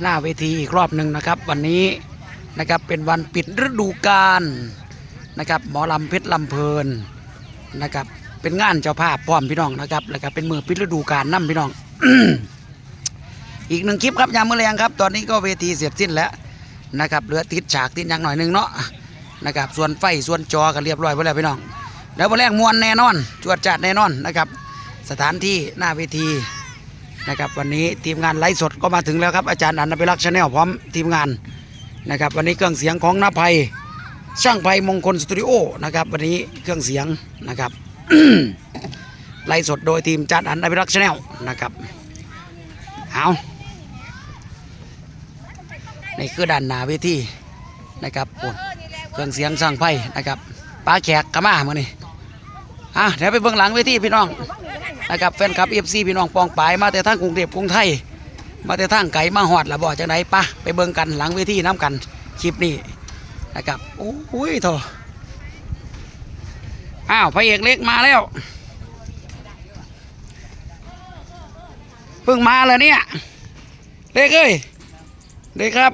หน้าเวทีอีกรอบหนึ่งนะครับ วันนี้นะครับเป็นวันปิดฤดูกาลนะครับหมอลำเพชรลำเพลินนะครับ เป็นงานเจ้าภาพพร้อมพี่น้องนะครับ แล้วก็เป็นมือปิดฤดูกาลนํพี่น้อง อีกหนึ่งคลิปครับยามเมื้อแรงครับ ตอนนี้ก็เวทีเสร็จสิ้นแล้วนะครับเหลือติดฉากติดยังหน่อยหนึงเนาะนะครับส่วนไฟส่วนจอก็เรียบร้อยไปแล้วพี่น้องแล้ววันแรกมวนแน่นอนจวดจัดแน่นอนนะครับ สถานที่หน้าเวที นะครับวันนี้ทีมงานไลฟ์สดก็มาถึงแล้วครับอาจารย์อันนภิรักษ์ชาแนลพร้อมทีมงานนะครับวันนี้เครื่องเสียงของนภัยช่างภัยมงคลสตูดิโอนะครับวันนี้เครื่องเสียงนะครับ ไลฟ์สดโดยทีมอาจารย์อันนภิรักษ์ชาแนลนะครับเอาในคือด้านหน้าเวทีนะครับเครื่องเสียงสร้างไพ่นะครับป้าแขกกระมาเมื่อนี้อะเดี๋ยวไปเบื้องหลังเวทีพี่น้อง นะครับแฟนคลับเอฟซีพี่น้องปองปายมาแต่ทางกรุงเทพกรุงไทย มาแต่ทางไก่มาหอดละบ่จังไหนปะไปเบิ่งกันหลังเวทีน้ำกันคลิปนี้นะครับโอ้ยโถอ้าวพระเอกเล็กมาแล้วเพิ่งมาเลยเนี่ยเล็กเอ้ยเล็กครับ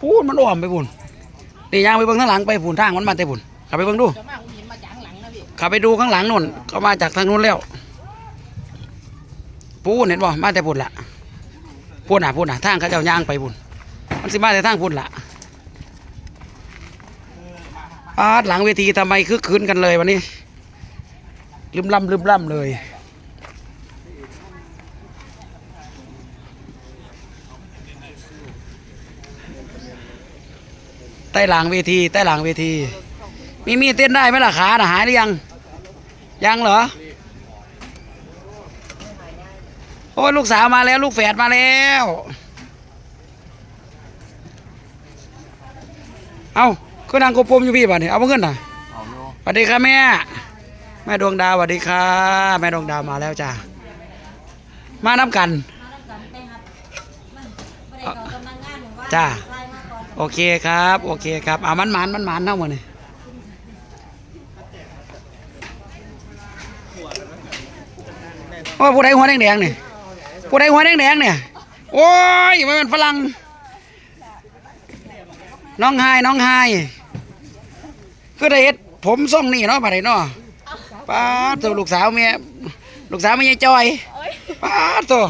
พูดมันอ้อมไปบุญนี่ยางไปเบิ่งข้างหลังไปผุนทางมันมาแต่บุญกลับไปเบิ่งดู ขับไปดูข้างหลังนู่นก็มาจากทางนู้นแล้วปูนเห็นบ่มาแต่พุ่นละพุ่นอะพุ่นอะทางเขาเจ้าย่างไปพุ่นมันสิมาแต่ทางพุ่นละอาดหลังเวทีทำไมคึกคืนกันเลยวันนี้ลืมล่ำลืมล่ำเลยใต้หลังเวทีใต้หลังเวที มีมีเต้นได้ไหมล่ะขาหายหรือยัง ยังเหรอ โอ้ยลูกสาวมาแล้วลูกแฝดมาแล้ว เอาคือนางกบปมอยู่พี่ป่ะเนี่ยเอามาขึ้นน่ะเอาโยสวัสดีค่ะแม่ แม่ดวงดาวสวัสดีค่ะแม่ดวงดาวมาแล้วจ้ามาน้ำกันจ้าโอเคครับ โอเคครับอ่ามันหมานมันหมานเท่าหมดนี่โอ้ยผู้ใดหัวแดงๆนี่ผู้ใดหัวแดงๆเนี่ยโอ้ยมันเป็นฝรั่งน้องไฮน้องไฮคือได้เฮ็ดผมทรงนี่เนาะบัดนี้เนาะป้าดตัวลูกสาวเมียลูกสาวเมียจอยป้าดตัว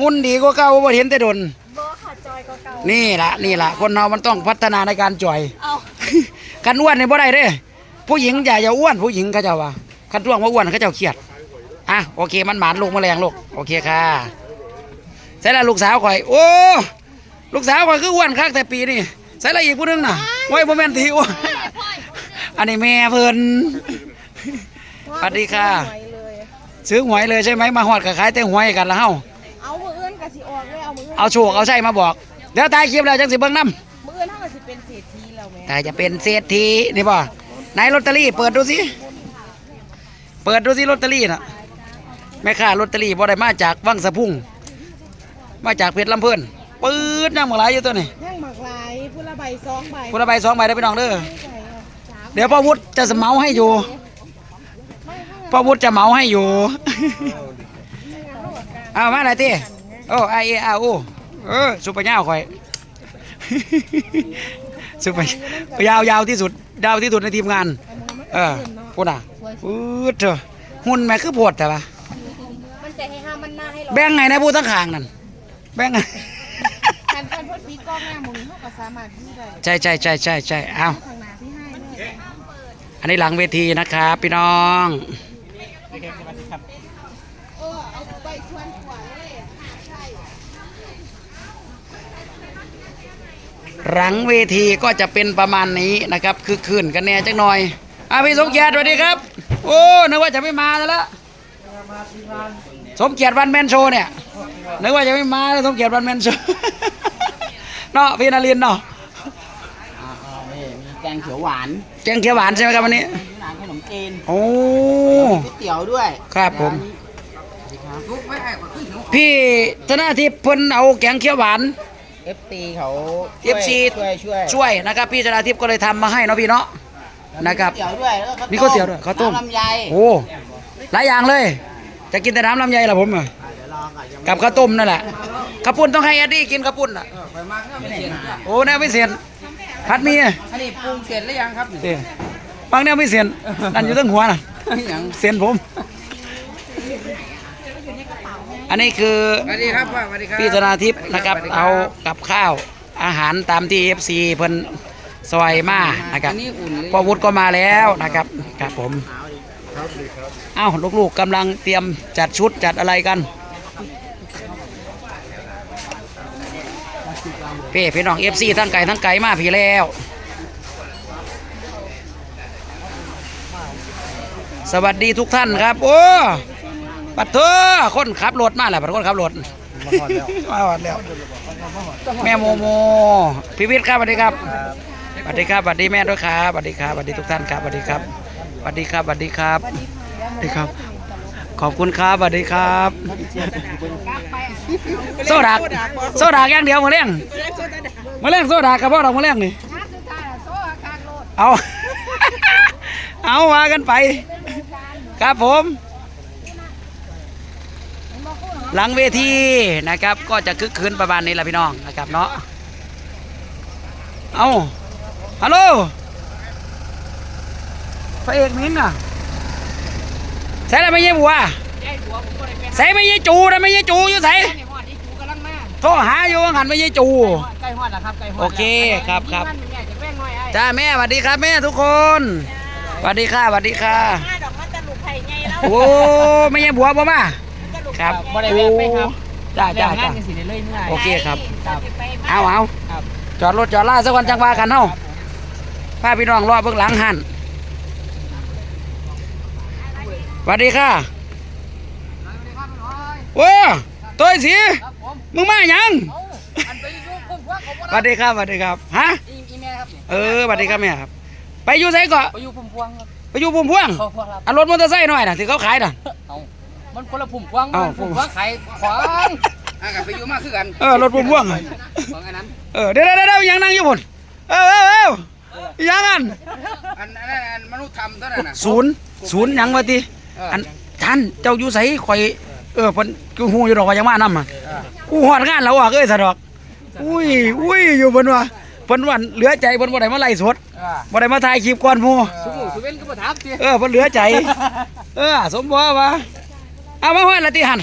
หุ่นดีกว่าเก่าบ่เห็นแต่ดนบอค่ะจอยก็เก่านี่ละนี่ละคนเรามันต้องพัฒนาในการจ่อยเอาคันอ้วนเนี่ยบ่ได้เด้ผู้หญิงอย่าอย่าอ้วนผู้หญิงเขาเจ้าว่าคันท่วงว่าอ้วนเขาเจ้าเครียด อะโอเคมันหมานลูกแมลงลูกโอเคค่ะใส่ละลูกสาวข่อย โอ้ลูกสาวข่อยคืออ้วนคักแต่ปีนี่ใส่ละอีกผู้หนึงน่ะไว้บ่แม่นทีอ้วนอันนี้แม่เพิ่นสวัสดีค่ะหวยเลยซื้อหวยเลยใช่ไหมมาฮอดกับขายแต่หวยกันละเฮาเอามืออื่นกับสิออกเลยเอามืออื่นเอาโชคเอาใช่มาบอกเดี๋ยวตายคลิปแล้วจังสิเบิ่งนำมืออื่นเท่ากับสิเป็นเศรษฐีแล้วแม่แต่จะเป็นเศรษฐีนี่ป่ะไหนลอตเตอรี่เปิดดูสิเปิดดูสิลอตเตอรี่น่ะ แม่ค้าลอตเตอรี่บ่ได้มาจากวังสะพุ่ง มาจากเพชรลำเพิ่นปื๊ดยังหมดหลายอยู่ตัวนี่ย่างหมากหลายผู้ละใบสองใบคนละใบสองใบได้อพี่น้องเด้อไม่ใส่เอาสามเดี๋ยวพ่อวุฒิจะเหมาให้อยู่ไม่เท่าพ่อวุฒิจะเหมาให้อยู่ไม่งั้นเท่ากับการเอามาหน่อยทีโอ้ไอเออาโอเออสุปเปอร์ยาวข่อย สุปเปอร์ยาวยาวที่สุดยาวที่สุดในทีมงาน เอามือมันเออขึ้นเนาะพูดอะปื๊ดเถอะหุ่นแม่คือปวดแต่ปะ มันจะให้ห้ามมันหน้าให้เราแบ่งไงนะพูดทั้งขางนั่นแบ่งไงการการเพิ่นปีกล้องหน้ามุมเท่ากับสามารถที่ได้ใช่ใช่ใช่ใช่ใช่เอาข้างหน้าที่ให้เลยอันนี้หลังเวทีนะครับพี่น้องเออเอาใบชวนขวาเลยใช่หลังเวทีก็จะเป็นประมาณนี้นะครับ คือคืนกันแน่จังหน่อยอะพี่สมเกียรติสวัสดีครับ โอ้นึกว่าจะไม่มาซะแล้ว สมเกียรติวันแมนโชว์เนี่ยนึกว่าจะไม่มาแล้วสมเกียรติวันแมนโชว์เนาะพี่นารินทร์เนาะอ่าอ่านี่มีแกงเขียวหวานแกงเขียวหวานใช่ไหมครับวันนี้มีหนังขนมจีนโอ้ก๋วยเตี๋ยวด้วยครับผมสวัสดีครับลูกไม่ให้กว่าขึ้นหิวพี่ธนาทิพย์เพิ่นเอาแกงเขียวหวานเอฟซีเขา FC ช่วยช่วยช่วยนะครับ พี่ธนาทิพย์ก็เลยทำมาให้เนาะพี่เนาะนะครับก๋วยเตี๋ยวด้วยแล้วก็มีก๋วยเตี๋ยวด้วยข้าวต้มน้ำลำไยโอ้หลายอย่างเลย จะกินแต่น้ำลำไยเหรอผมอะอ่าเดี๋ยวรอก่อนยังไม่กับข้าวต้มนั่นแหละข้าวปุ้นต้องให้แอดดี้กินข้าวปุ้นอะไปมากเนี่ยไม่เสียนจ้ะโอ้แนวไม่เสียนพัดมีอะอันนี้ปรุงเสร็จหรือยังครับเด้บางแนวไม่เสียนนั่นอยู่ตั้งหัวน่ะอย่างเสียนผม อันนี้คือสวัสดีครับป้าสวัสดีครับพี่ธนาทิพย์นะครับสวัสดีเอากับข้าวอาหารตามที่ FC เพิ่นซอยมานะครับอันนี้อุ่นเลยพอวุฒิก็มาแล้วนะครับครับผม เอ้าลูกๆกำลังเตรียมจัดชุดจัดอะไรกันพี่พี่น้อง FC ทั้งไก่ทั้งไก่มาพี่แล้วสวัสดีทุกท่านครับ โอ้ปัดเถอะคนขับรถมาแล้วปัดคนขับรถมาหอดแล้ว แม่โมโมพิวิทย์ครับสวัสดีครับสวัสดีครับสวัสดีแม่ด้วยครับสวัสดีครับสวัสดีทุกท่านครับสวัสดีครับ สวัสดีครับสวัสดีครับสวัสดีครับ ขอบคุณครับสวัสดีครับโซดากโซดากอย่างเดียวมาเลี้ยงมาเลี้ยงโซดากกับพ่อเรามาเลี้ยงนี่น้าสุดท้ายอะโซ่อาคารโลดเอาเอาว่ากันไป ครับผม หลังเวทีนะครับ ก็จะคึกคืนประมาณนี้แหละพี่น้องนะครับเนาะเอาฮัลโหล พระเอกมิ้งอะใส่อะไรไม่ใช่บัวใส่ไม่ใช่จูนะไม่ใช่จูอยู่ใส่นี่ฮอดนี่จูกำลังมาโทรหาอยู่ว่างันไม่ใช่จูใกล้ฮอดแล้วครับใกล้ฮอดโอเคครับครับมันแม่จะแว่งหน่อยไอ้จ้าแม่สวัสดีครับแม่ทุกคนสวัสดีค่ะสวัสดีค่ะห้าดอกมันจะลูกไผ่ไงแล้วโอ้ไม่ใช่บัวบ่มาครับบ่ได้แวะไปครับจ้าจ้าแว่งงาจ้านกันสิได้เลยเมื่อยโอเคครับครับเอาเอาครับจอดรถจอดล่าสักวันจังว่ากันเนาพาพี่น้องรอเบื้องหลังหันส วัสดีค่ะโอ้ตัวสีครับผมมึงมาหยังเอาอันไปอยู่พุ่มพวกเขาบ่สวัสดีครับสวัสดีครับฮะอีอีแม่ครับนี่เออสวัสดีครับแม่ครับไปอยู่ไสก็ไปอยู่พุ่มพวงครับไปอยู่พุ่มพวงเขาพวกครับเอารถมอเตอร์ไซค์หน่อยน่ะที่เขาขายน่ะเอามันคนละพุ่มพวงเอ้ามันพุ่มพวงขายของอะกับไปอยู่มากคือกันเออรถพุ่มพวงของอันนั้นเออเดี๋ยวเดี๋ยวเดี๋ยวยังนั่งอยู่พุ่นเออเออเออยังอันอันอันนั้นอันมนุษย์ทำเท่านั้นน่ะศูนย์ศูนย์หยังวะติเอออันท่านเจ้าอยู่ไสข่อยเออเพิ่นกูฮู้อยู่ดอกว่ายังมานำอะเออกูฮอดงานแล้วอะเอ้ยสะดอก อุ้ยอุ้ยอยู่เพิ่นว่าเพิ่นว่าเหลือใจเพิ่นบ่ได้มาไล่สดเออบ่ได้มาถ่ายคลิปก่อนหมู่สุมุสุเว้นก็มาถามสิเออเพิ่นเหลือใจ เออ สมบ่ว่าเอามาฮอดละติหัน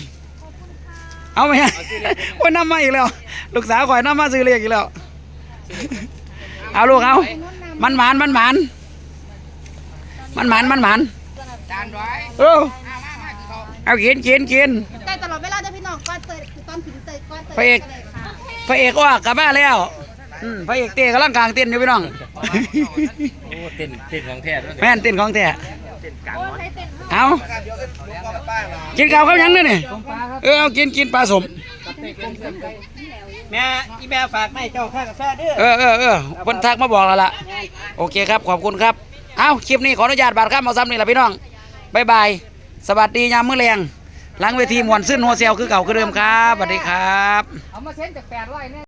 เอาไหมฮะโอ้ยนำมาอีกแล้ว ลูกสาวข่อยนำมาซื้อเลขอีกแล้ว เอาลูกเอามันหมานมันหมานมันหมานมันหมาน จานร้อยเออมามามาคือเขาเอากินกินกิน แต่ตลอดเวลาเด้อพี่น้องก้อนเตยก้อนถึงเตยก้อนเตยพระเอกพระเอกอ้อกลับมาแล้วอืมพระเอกเต้กำลังกลางเต้นอยู่พี่น้อง โอ้เต้นเต้นของแท้ด้วยแม่นเต้นของแท้โอ้ยใช้เต็มเอาเดี๋ยวก็ลุงกับป้ามากินข้าวเขายังเนี่ยนี่ของป้าครับเออเอากินกินปลาสม แม่อีแม่ฝากให้เจ้าข้ากาแฟเด้อ เออเออเออเพิ่นทักมาบอกแล้วล่ะ โอเคครับ ขอบคุณครับ เอาคลิปนี้ขออนุญาตบาดข้ามเอาซ้ำนี่แหละพี่น้อง บายบาย สวัสดียามมื้อแรงหลังเวทีมวนซึ่นหัวเซลคือเก่าคือเดิมครับสวัสดีครับ เอามาเซ็นจากแปดร้อยเนี่ย